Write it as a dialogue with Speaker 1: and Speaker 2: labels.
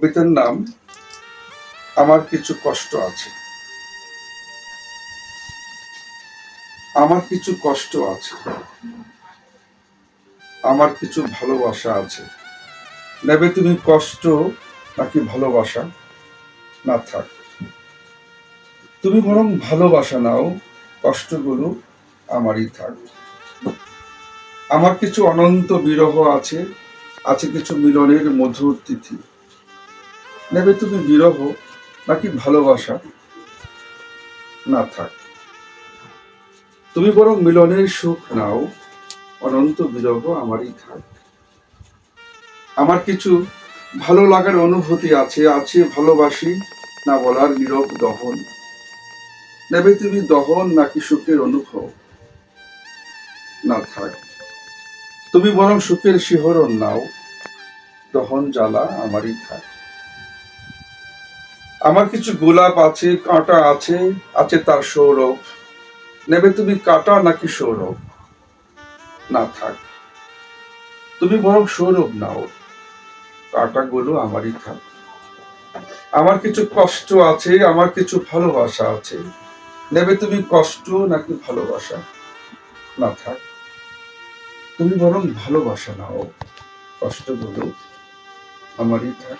Speaker 1: কবিতার নাম, আমার কিছু কষ্ট আছে। আমার কিছু কষ্ট আছে। আমার কিছু ভালোবাসা আছে। নেবে তুমি কষ্ট নাকি ভালোবাসা? না থাক। তুমি বরং ভালোবাসা নাও, কষ্টগুলো আমারই থাক। আমার কিছু অনন্ত বিরহ আছে আছে কিছু মিলনের মধুর তিথি। নেবে তুমি বিরহ নাকি ভালোবাসা না থাক। তুমি বরং মিলনের সুখ নাও, অনন্ত বিরহ আমারই থাক। আমার কিছু ভালো লাগার অনুভূতি আছে আছে ভালোবাসি, না বলার নীরব দহন। নেবে তুমি দহন নাকি সুখের অনুভব না থাক। তুমি বরং সুখের শিহরণ নাও, দহন জ্বালা আমারই থাক। আমার কিছু গোলাপ আছে, কাঁটা আছে আছে তার সৌরভ। নেবে তুমি কাঁটা নাকি সৌরভ? না থাক, তুমি বরং সৌরভ নাও। কাঁটাগুলো আমারই থাক। আমার কিছু কষ্ট আছে, আমার কিছু ভালোবাসা আছে। নেবে তুমি কষ্ট নাকি ভালোবাসা? না থাক, তুমি বরং ভালোবাসা নাও। কষ্টগুলো আমারই থাক।